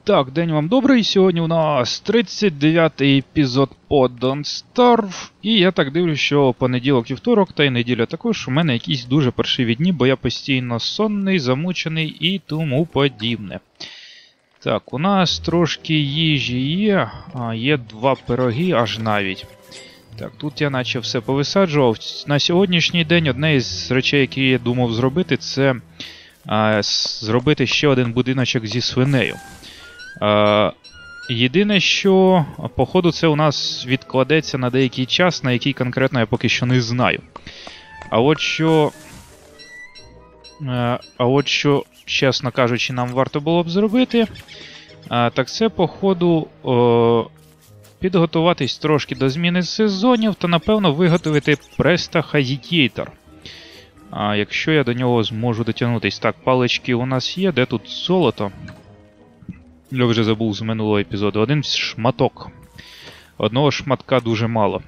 І так, день вам добрий. Сьогодні у нас 39-й епізод по Don't Starve. І я так дивлюсь, що понеділок, вівторок та й неділя також у мене якісь дуже паршиві дні, бо я постійно сонний, замучений і тому подібне. Так, у нас трошки їжі є, а є два пироги аж навіть. Так, тут я наче все повисаджував. На сьогоднішній день одне із речей, які я думав зробити, це а, зробити ще один будиночок зі свинею. А, єдине, що походу це у нас відкладеться на деякий час, на який конкретно я поки що не знаю. А от що. е, А от що, чесно кажучи, нам варто було б зробити. Так це, походу, підготуватись трошки до зміни сезонів та, напевно, виготовити престахазітєйтер. А якщо я до нього зможу дотягнутись. Так, палички у нас є, де тут золото? Я вже забув з минулого епізоду. Один шматок. Одного шматка дуже мало.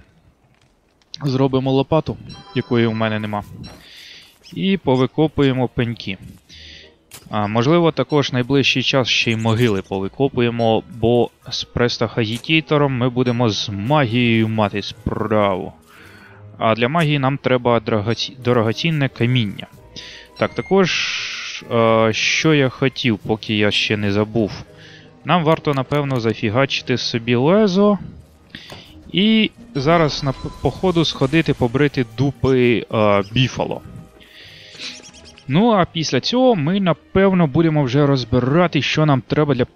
Зробимо лопату, якої у мене нема. І повикопуємо пеньки. А, можливо, також найближчий час ще й могили повикопуємо, бо з престахазітейтором ми будемо з магією мати справу. А для магії нам треба дорогоці... дорогоцінне каміння. Так, також, що я хотів, поки я ще не забув. Нам варто, напевно, зафігачити собі лезо. І зараз на п- по ходу сходити побрити дупи е, біфало. Ну, а після цього ми, напевно, будемо вже розбирати, що нам треба для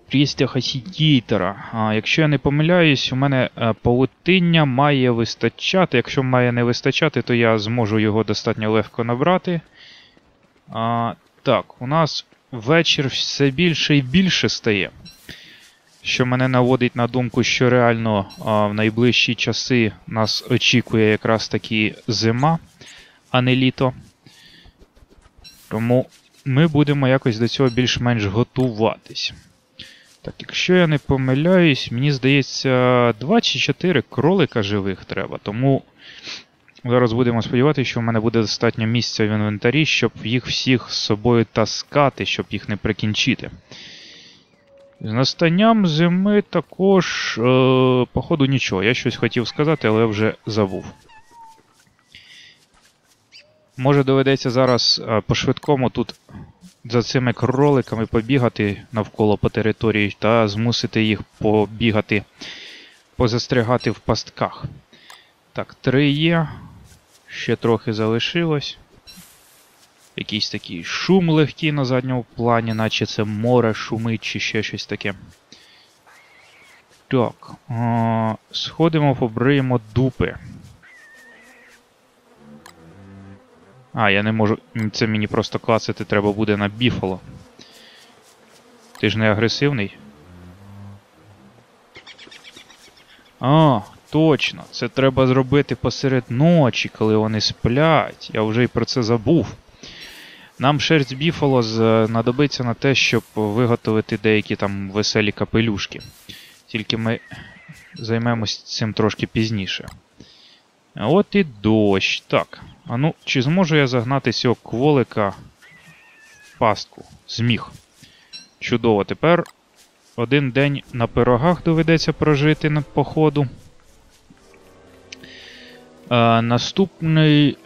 сітітера. А якщо я не помиляюсь, у мене е, павутиння має вистачати. Якщо має не вистачати, то я зможу його достатньо легко набрати. А, так, у нас вечір все більше і більше стає. Що мене наводить на думку, що реально в найближчі часи нас очікує якраз таки зима, а не літо. Тому ми будемо якось до цього більш-менш готуватись. Так, якщо я не помиляюсь, мені здається, 2 чи 4 кролика живих треба. Тому зараз будемо сподіватися, що в мене буде достатньо місця в інвентарі, щоб їх всіх з собою таскати, щоб їх не прикінчити. З настанням зими також, е, походу, нічого. Я щось хотів сказати, але вже забув. Може доведеться зараз е, по-швидкому тут за цими кроликами побігати навколо по території та змусити їх побігати, позастрягати в пастках. Так, три є. Ще трохи залишилось. Якийсь такий шум легкий на задньому плані, наче це море шумить чи ще щось таке. Так. А, сходимо, побриємо дупи. А, я не можу. Це мені просто клацати треба буде на біфало. Ти ж не агресивний? А, точно. Це треба зробити посеред ночі, коли вони сплять. Я вже й про це забув. Нам шерсть біфало знадобиться на те, щоб виготовити деякі там веселі капелюшки. Тільки ми займемось цим трошки пізніше. От і дощ. Так. А ну, чи зможу я загнати цього кволика в пастку? Зміг. Чудово. Тепер один день на пирогах доведеться прожити на походу. А, наступний.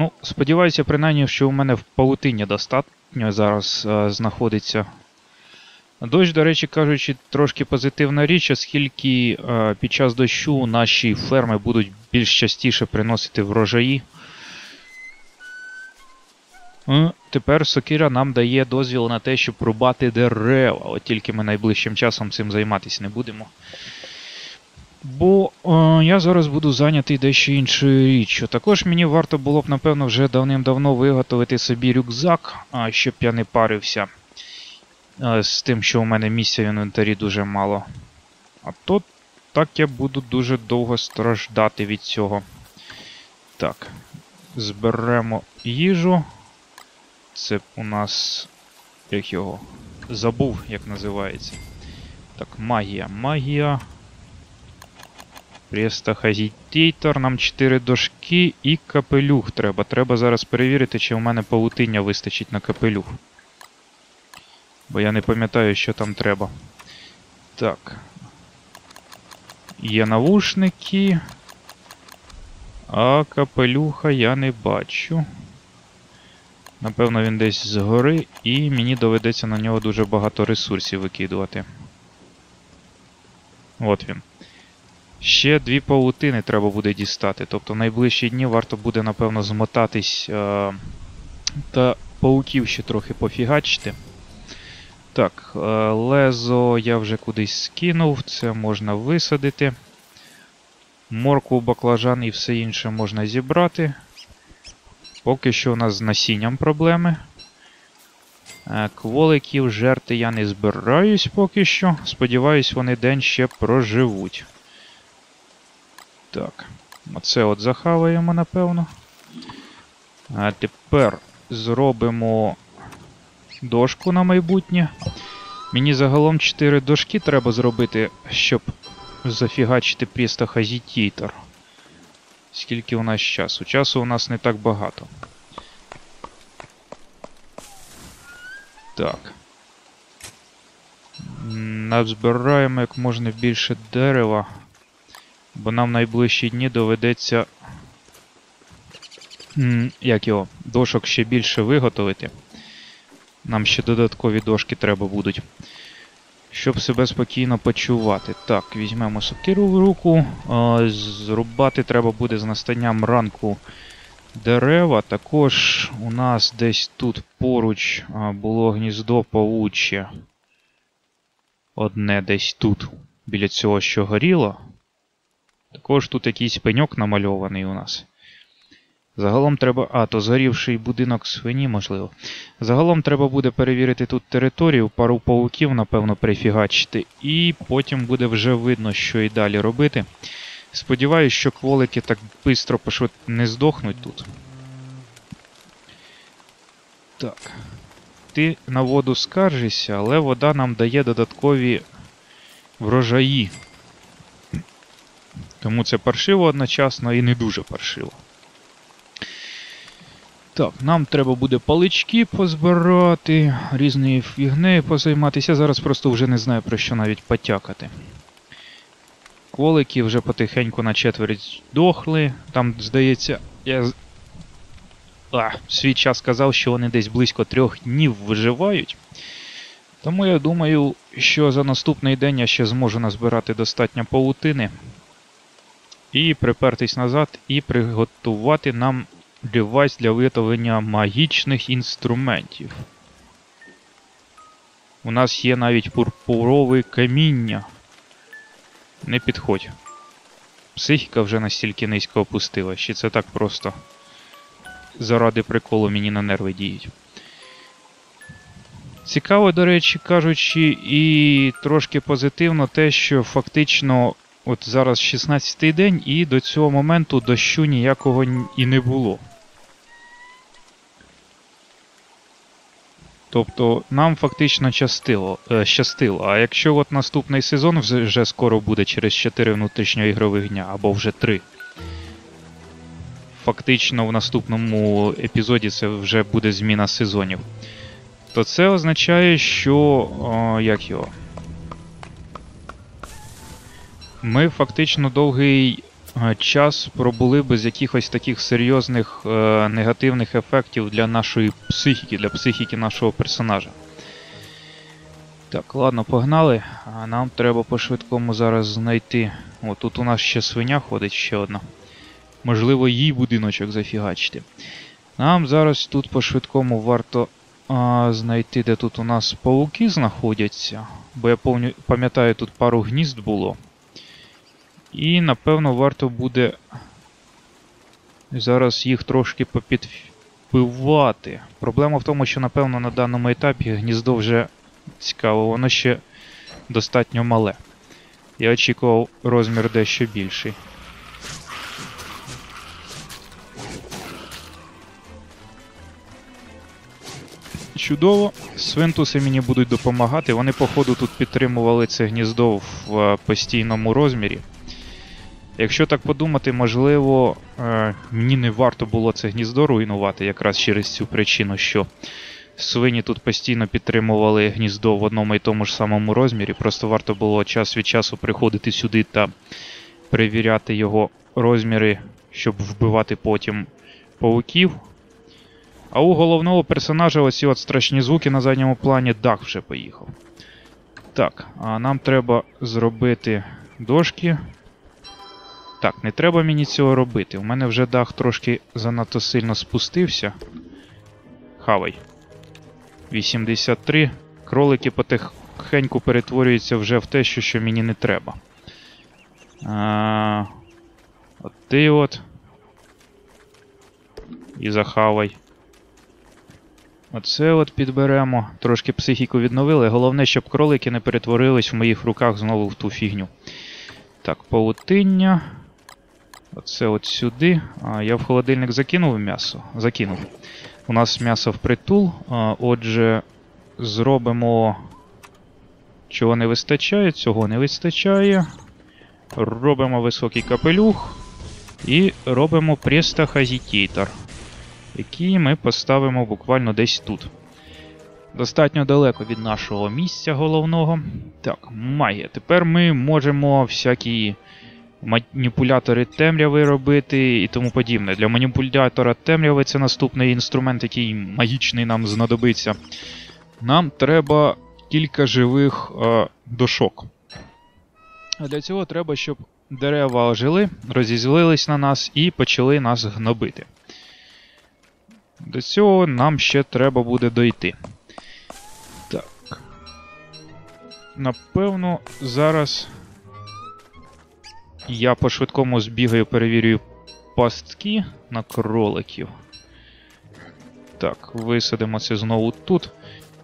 Ну, сподіваюся, принаймні, що у мене в павутині достатньо зараз а, знаходиться. Дощ, до речі кажучи, трошки позитивна річ, оскільки е, під час дощу наші ферми будуть більш частіше приносити врожаї. Е, Тепер сокира нам дає дозвіл на те, щоб рубати дерева, от тільки ми найближчим часом цим займатися не будемо. Бо е, я зараз буду зайнятий дещо іншою річчю. Також мені варто було б, напевно, вже давним-давно виготовити собі рюкзак, а, щоб я не парився е, з тим, що у мене місця в інвентарі дуже мало. А то так я буду дуже довго страждати від цього. Так, зберемо їжу. Це у нас. Як його? Забув, як називається. Так, магія. Магія. Престахазітейтор, нам 4 дошки і капелюх треба. Треба зараз перевірити, чи у мене павутиння вистачить на капелюх. Бо я не пам'ятаю, що там треба. Так. Є навушники. А капелюха я не бачу. Напевно, він десь згори, і мені доведеться на нього дуже багато ресурсів викидувати. От він. Ще дві паутини треба буде дістати. Тобто найближчі дні варто буде, напевно, змотатись е та пауків ще трохи пофігачити. Так, е лезо я вже кудись скинув, це можна висадити. Моркву, баклажан і все інше можна зібрати. Поки що у нас з насінням проблеми. Е, кволиків жерти я не збираюсь поки що. Сподіваюсь, вони день ще проживуть. Так, оце от захаваємо, напевно. А тепер зробимо дошку на майбутнє. Мені загалом 4 дошки треба зробити, щоб зафігачити престохазітітор. Скільки у нас часу? Часу у нас не так багато. Так. Назбираємо як можна більше дерева, бо нам найближчі дні доведеться. Як його? Дошок ще більше виготовити. Нам ще додаткові дошки треба будуть. Щоб себе спокійно почувати. Так, візьмемо сокиру в руку. Зрубати треба буде з настанням ранку дерева. Також у нас десь тут поруч було гніздо павуче. Одне десь тут, біля цього, що горіло. Також тут якийсь пеньок намальований у нас. Загалом треба. А, то згорівший будинок свині, можливо. Загалом треба буде перевірити тут територію, пару пауків, напевно, прифігачити, і потім буде вже видно, що і далі робити. Сподіваюсь, що кволики так швидко пошвид не здохнуть тут. Так. Ти на воду скаржишся, але вода нам дає додаткові врожаї. Тому це паршиво одночасно і не дуже паршиво. Так, нам треба буде палички позбирати, різної фігнею позайматися. Я зараз просто вже не знаю про що навіть потякати. Колики вже потихеньку на четверть дохли. Там, здається, я а, свій час сказав, що вони десь близько трьох днів виживають. Тому я думаю, що за наступний день я ще зможу назбирати достатньо паутини. І припертись назад і приготувати нам девайс для виготовлення магічних інструментів. У нас є навіть пурпурове каміння. Не підходь. Психіка вже настільки низько опустила, чи це так просто заради приколу мені на нерви діють. Цікаво, до речі, кажучи, і трошки позитивно те, що фактично от зараз 16-й день, і до цього моменту дощу ніякого і не було. Тобто нам фактично щастило, е, щастило. А якщо от наступний сезон вже скоро буде через 4 внутрішньоігрових дня або вже 3, фактично в наступному епізоді це вже буде зміна сезонів, то це означає, що. О, як його? Ми фактично довгий Е, час пробули без якихось таких серйозних е, негативних ефектів для нашої психіки, для психіки нашого персонажа. Так, ладно, погнали. А Нам треба по-швидкому зараз знайти. О, тут у нас ще свиня ходить ще одна. Можливо, їй будиночок зафігачити. Нам зараз тут по-швидкому варто а, знайти, де тут у нас пауки знаходяться. Бо я пам'ятаю, тут пару гнізд було. І, напевно, варто буде зараз їх трошки попідпивати. Проблема в тому, що, напевно, на даному етапі гніздо вже цікаво, воно ще достатньо мале. Я очікував розмір дещо більший. Чудово, свинтуси мені будуть допомагати. Вони, походу, тут підтримували це гніздо в е, постійному розмірі. Якщо так подумати, можливо, е, мені не варто було це гніздо руйнувати якраз через цю причину, що свині тут постійно підтримували гніздо в одному і тому ж самому розмірі. Просто варто було час від часу приходити сюди та перевіряти його розміри, щоб вбивати потім пауків. А у головного персонажа оці от страшні звуки на задньому плані дах вже поїхав. Так, а нам треба зробити дошки. Так, не треба мені цього робити. У мене вже дах трошки занадто сильно спустився. Хавай. 83. Кролики потихеньку перетворюються вже в те, що, що мені не треба. А, От ти от. І захавай. Оце от підберемо. Трошки психіку відновили. Головне, щоб кролики не перетворились в моїх руках знову в ту фігню. Так, паутиння. Оце от сюди. Я в холодильник закинув м'ясо. Закинув. У нас м'ясо впритул. Отже, зробимо. Чого не вистачає, цього не вистачає. Робимо високий капелюх. І робимо престахазітейтор, який ми поставимо буквально десь тут. Достатньо далеко від нашого місця головного. Так, магія. Тепер ми можемо всякі маніпулятори темряви робити і тому подібне. Для маніпулятора темряви це наступний інструмент, який магічний нам знадобиться. Нам треба кілька живих е, дошок. А для цього треба, щоб дерева ожили, розізлились на нас і почали нас гнобити. До цього нам ще треба буде дойти. Так. Напевно, зараз я по швидкому збігаю, перевірю пастки на кроликів. Так, висадимо це знову тут.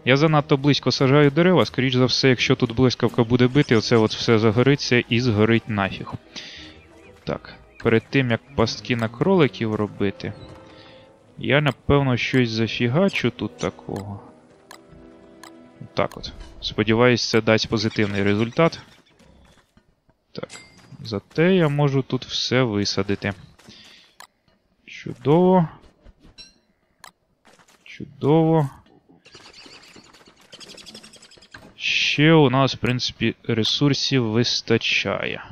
Я занадто близько сажаю дерева, скоріш за все, якщо тут блискавка буде бити, оце от все загориться і згорить нафіг. Так, перед тим як пастки на кроликів робити, я напевно щось зафігачу тут такого. Так от. Сподіваюсь, це дасть позитивний результат. Так. Зате я можу тут все висадити. Чудово. Чудово. Ще у нас, в принципі, ресурсів вистачає.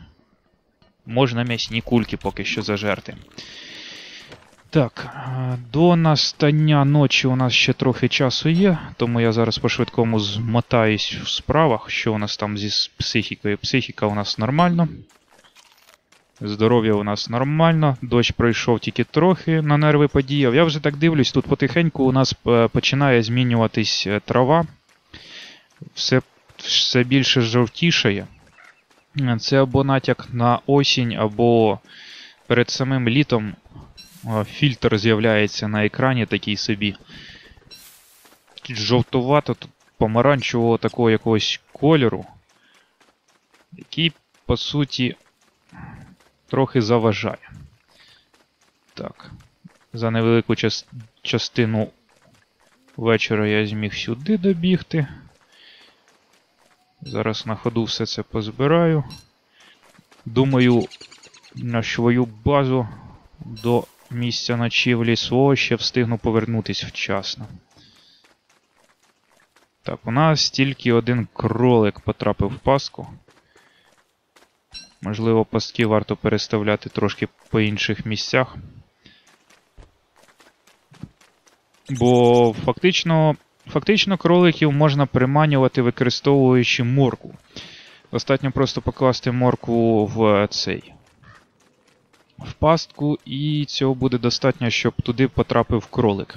Можна м'ясні кульки поки що зажерти. Так, до настання ночі у нас ще трохи часу є, тому я зараз по-швидкому змотаюсь в справах, що у нас там зі психікою. Психіка у нас нормально. Здоров'я у нас нормально. Дощ пройшов тільки трохи на нерви подіяв. Я вже так дивлюсь, тут потихеньку у нас починає змінюватись трава. Все все більше жовтішає. Це або натяк на осінь, або перед самим літом фільтр з'являється на екрані такий собі. Жовтувато, помаранчевого такого якогось кольору, який, по суті, трохи заважає. Так. За невелику час... частину вечора я зміг сюди добігти. Зараз на ходу все це позбираю. Думаю, на свою базу до місця ночівлі свого ще встигну повернутися вчасно. Так, у нас тільки один кролик потрапив в паску. Можливо, пастки варто переставляти трошки по інших місцях. Бо фактично фактично кроликів можна приманювати, використовуючи морку. Достатньо просто покласти морку в цей. В пастку, і цього буде достатньо, щоб туди потрапив кролик.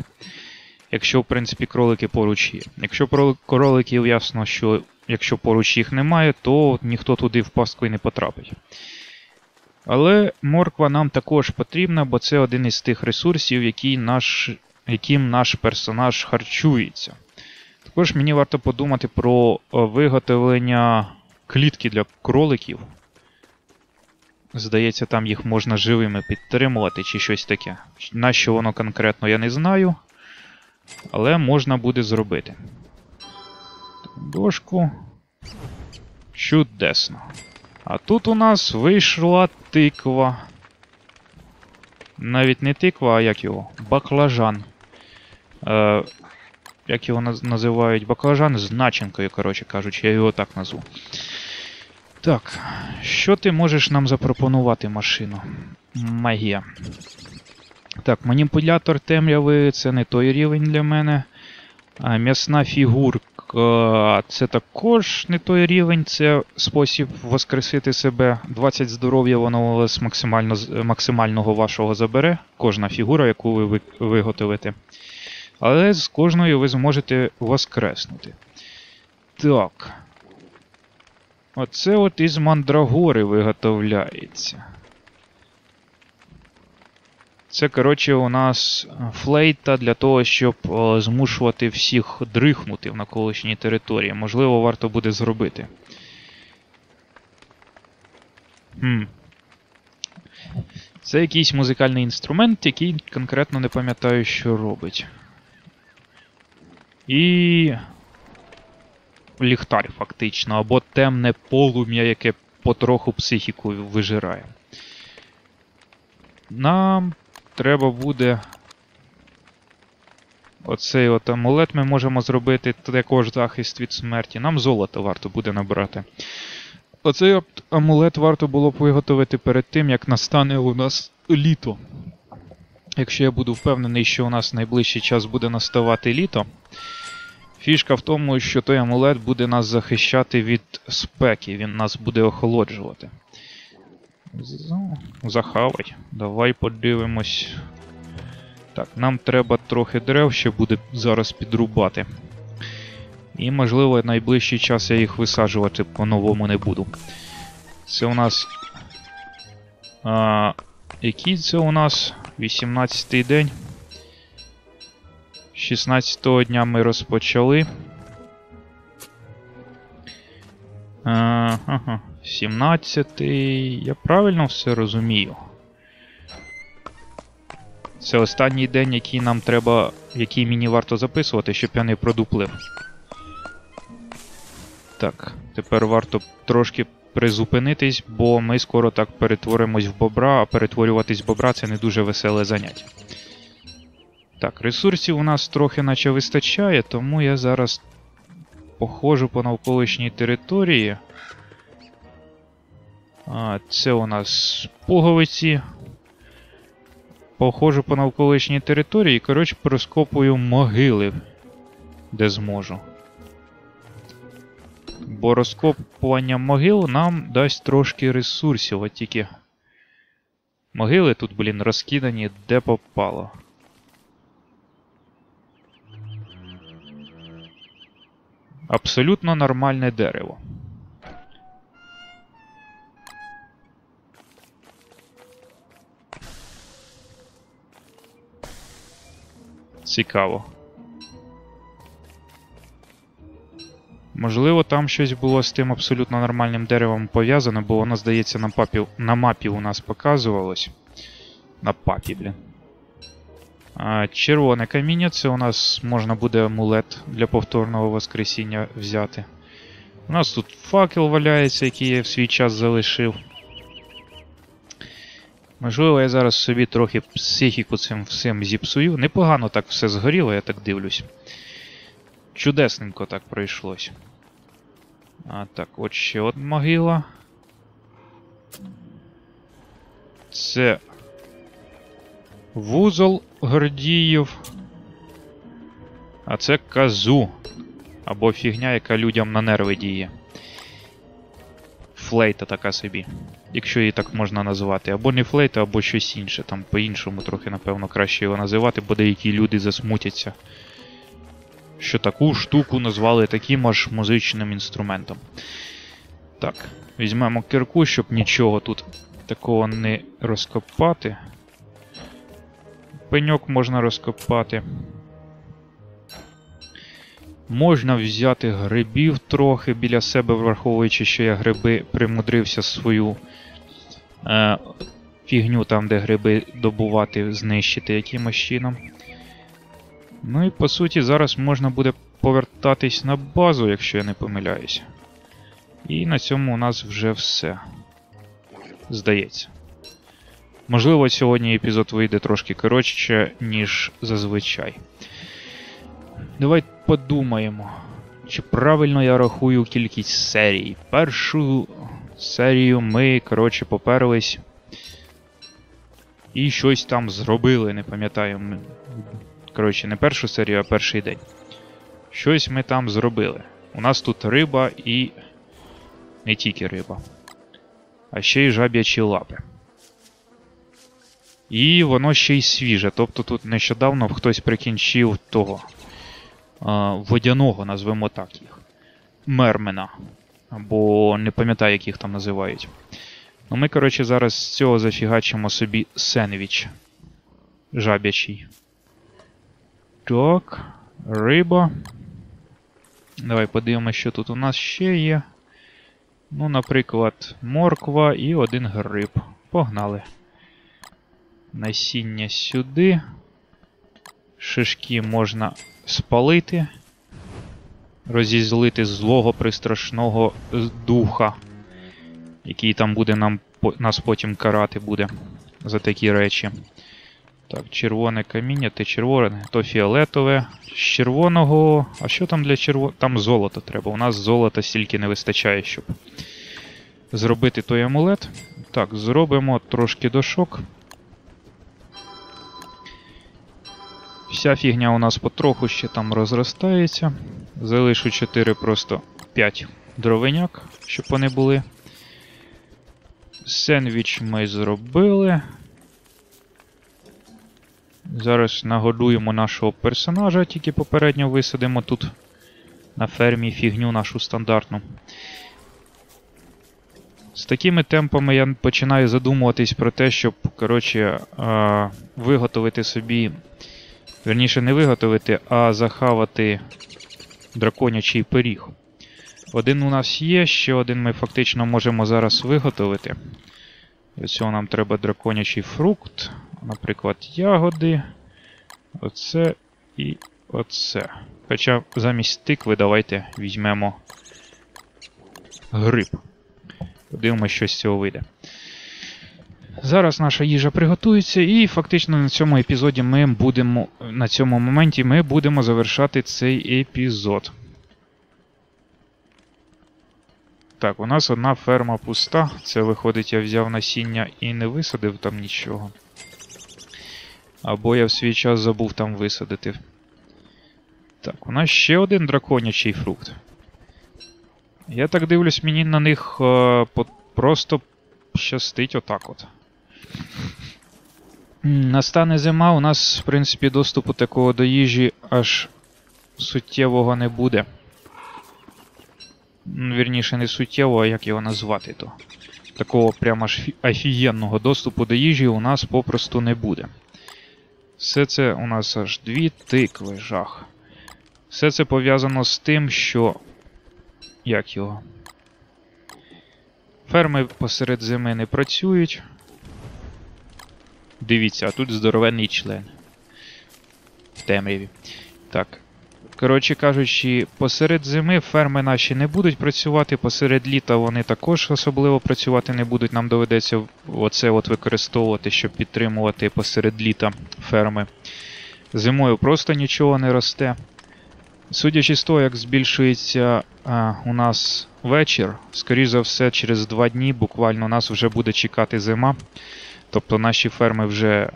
Якщо, в принципі, кролики поруч є. Якщо кроликів ясно, що якщо поруч їх немає, то ніхто туди в пастку і не потрапить. Але морква нам також потрібна, бо це один із тих ресурсів, який наш, яким наш персонаж харчується. Також мені варто подумати про виготовлення клітки для кроликів. Здається, там їх можна живими підтримувати чи щось таке. На що воно конкретно я не знаю. Але можна буде зробити. Дошку. Чудесно. А тут у нас вийшла тиква. Навіть не тиква, а як його? Баклажан. Е, як його називають, баклажан з начинкою, коротше кажучи, я його так назву. Так, що ти можеш нам запропонувати машину? Магія. Так, маніпулятор темряви це не той рівень для мене. А, м'ясна фігурка це також не той рівень, це спосіб воскресити себе. 20 здоров'я воно вас максимально, з- максимального вашого забере. Кожна фігура, яку ви- виготовите. Але з кожною ви зможете воскреснути. Так. Оце от із мандрагори виготовляється. Це, коротше, у нас е, флейта для того, щоб змушувати всіх дрихнути в навколишній території. Можливо, варто буде зробити. Хм. Це якийсь музикальний інструмент, який конкретно не пам'ятаю, що робить. І. Ліхтар, фактично, або темне полум'я, яке потроху психіку вижирає. Нам треба буде. Оцей от амулет ми можемо зробити також захист від смерті. Нам золото варто буде набрати. Оцей амулет варто було б виготовити перед тим, як настане у нас літо. Якщо я буду впевнений, що у нас найближчий час буде наставати літо. Фішка в тому, що той амулет буде нас захищати від спеки, він нас буде охолоджувати. Захавай. Давай подивимось. Так, нам треба трохи дерев, ще буде зараз підрубати. І, можливо, найближчий час я їх висаджувати по-новому не буду. Це у нас. А, який це у нас? 18-й день. 16-го дня ми розпочали. Ага, 17-й. Я правильно все розумію. Це останній день, який нам треба. який мені варто записувати, щоб я не продуплив. Так, тепер варто трошки призупинитись, бо ми скоро так перетворимось в бобра, а перетворюватись в бобра це не дуже веселе заняття. Так, ресурсів у нас трохи наче вистачає, тому я зараз походжу по навколишній території. А, Це у нас пуговиці. Походжу по навколишній території і, коротше, проскопую могили, де зможу. Бо розкопування могил нам дасть трошки ресурсів, от тільки. Могили тут, блін, розкидані де попало. Абсолютно нормальне дерево. Цікаво. Можливо, там щось було з тим абсолютно нормальним деревом пов'язане, бо воно, здається, на, папі, на мапі у нас показувалось. На папі, блін. А, червоне каміння це у нас можна буде амулет для повторного воскресіння взяти. У нас тут факел валяється, який я в свій час залишив. Можливо, я зараз собі трохи психіку цим всім зіпсую. Непогано так все згоріло, я так дивлюсь. Чудесненько так пройшлось. А так, от ще одна могила. Це вузол Гордіїв. А це казу. Або фігня, яка людям на нерви діє. Флейта така собі. Якщо її так можна назвати. Або не флейта, або щось інше. Там по-іншому трохи, напевно, краще його називати, бо деякі люди засмутяться. Що таку штуку назвали таким аж музичним інструментом. Так, візьмемо кирку, щоб нічого тут такого не розкопати. Пеньок можна розкопати. Можна взяти грибів трохи біля себе, враховуючи, що я гриби примудрився свою е, фігню там, де гриби добувати, знищити якимось чином. Ну і по суті, зараз можна буде повертатись на базу, якщо я не помиляюсь. І на цьому у нас вже все. Здається. Можливо, сьогодні епізод вийде трошки коротше, ніж зазвичай. Давай подумаємо. Чи правильно я рахую кількість серій? Першу серію ми, коротше, поперлись. І щось там зробили, не пам'ятаю. Коротше, не першу серію, а перший день. Щось ми там зробили. У нас тут риба і. Не тільки риба. А ще й жаб'ячі лапи. І воно ще й свіже. Тобто тут нещодавно хтось прикінчив того. Водяного, назвемо так їх. Мермена. Або не пам'ятаю, як їх там називають. Ну ми, коротше, зараз з цього зафігачимо собі сендвіч. Жабячий. Так. Риба. Давай подивимося, що тут у нас ще є. Ну, наприклад, морква і один гриб. Погнали. Насіння сюди. Шишки можна спалити. Розізлити злого пристрашного духа, який там буде нам нас потім карати буде за такі речі. Так, червоне каміння, те червоне, то фіолетове. З червоного. А що там для червоного? Там золото треба. У нас золота стільки не вистачає, щоб зробити той амулет. Так, зробимо трошки дошок. Вся фігня у нас потроху ще там розростається. Залишу 4 просто 5 дровиняк, щоб вони були. Сендвіч ми зробили. Зараз нагодуємо нашого персонажа, тільки попередньо висадимо тут на фермі фігню нашу стандартну. З такими темпами я починаю задумуватись про те, щоб, коротше, виготовити собі. Верніше, не виготовити, а захавати драконячий пиріг. Один у нас є, ще один ми фактично можемо зараз виготовити. Для цього нам треба драконячий фрукт, наприклад, ягоди. Оце і оце. Хоча замість тикви давайте візьмемо гриб. Подивимося, що з цього вийде. Зараз наша їжа приготується, і фактично на цьому епізоді ми будемо. На цьому моменті ми будемо завершати цей епізод. Так, у нас одна ферма пуста. Це виходить, я взяв насіння і не висадив там нічого. Або я в свій час забув там висадити. Так, у нас ще один драконячий фрукт. Я так дивлюсь, мені на них е, просто щастить отак от. Настане зима, у нас, в принципі, доступу такого до їжі аж суттєвого не буде. Вірніше, не суттєво, а як його назвати то. Такого прямо аж офігенного доступу до їжі у нас попросту не буде. Все це у нас аж дві тикви, жах. Все це пов'язано з тим, що. Як його? Ферми посеред зими не працюють. Дивіться, а тут здоровенний член. В темряві. Так. Коротше кажучи, посеред зими ферми наші не будуть працювати, посеред літа вони також особливо працювати не будуть. Нам доведеться оце от використовувати, щоб підтримувати посеред літа ферми. Зимою просто нічого не росте. Судячи з того, як збільшується а, у нас вечір, скоріш за все, через два дні буквально нас вже буде чекати зима. Тобто наші ферми вже,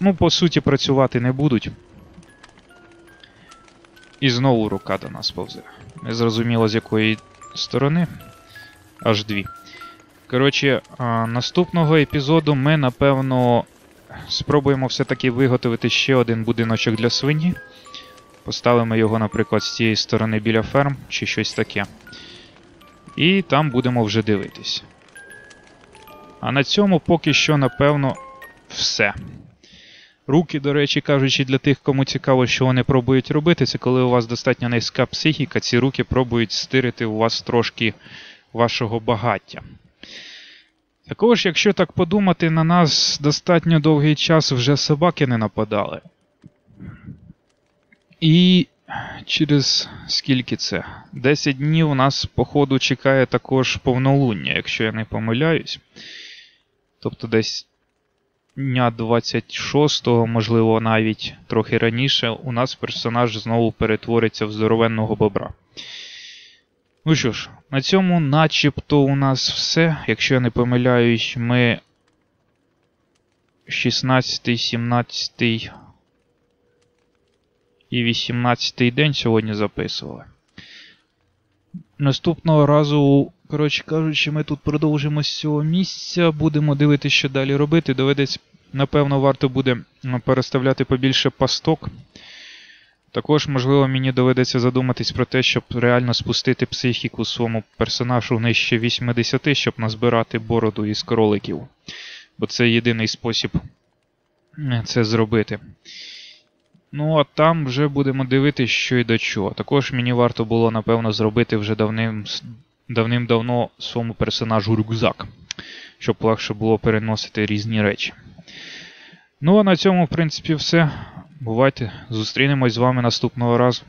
ну, по суті, працювати не будуть. І знову рука до нас повзе. Не зрозуміло з якої сторони. Аж дві. Коротше, наступного епізоду ми, напевно, спробуємо все-таки виготовити ще один будиночок для свині. Поставимо його, наприклад, з цієї сторони біля ферм чи щось таке. І там будемо вже дивитись. А на цьому поки що, напевно, все. Руки, до речі, кажучи, для тих, кому цікаво, що вони пробують робити, це коли у вас достатньо низька психіка, ці руки пробують стирити у вас трошки вашого багаття. Також, якщо так подумати, на нас достатньо довгий час вже собаки не нападали. І через скільки це? 10 днів у нас, походу, чекає також повнолуння, якщо я не помиляюсь. Тобто десь дня 26-го, можливо, навіть трохи раніше, у нас персонаж знову перетвориться в здоровенного бобра. Ну що ж, на цьому начебто у нас все. Якщо я не помиляюсь, ми 16, 17 і 18 день сьогодні записували. Наступного разу, коротше кажучи, ми тут продовжимо з цього місця, будемо дивитися, що далі робити. Доведеться, напевно, варто буде переставляти побільше пасток. Також, можливо, мені доведеться задуматись про те, щоб реально спустити психіку своєму персонажу нижче 80, щоб назбирати бороду із кроликів. Бо це єдиний спосіб це зробити. Ну, а там вже будемо дивитися, що і до чого. Також мені варто було, напевно, зробити вже давним, давним-давно своєму персонажу рюкзак, щоб легше було переносити різні речі. Ну, а на цьому, в принципі, все. Бувайте, зустрінемось з вами наступного разу.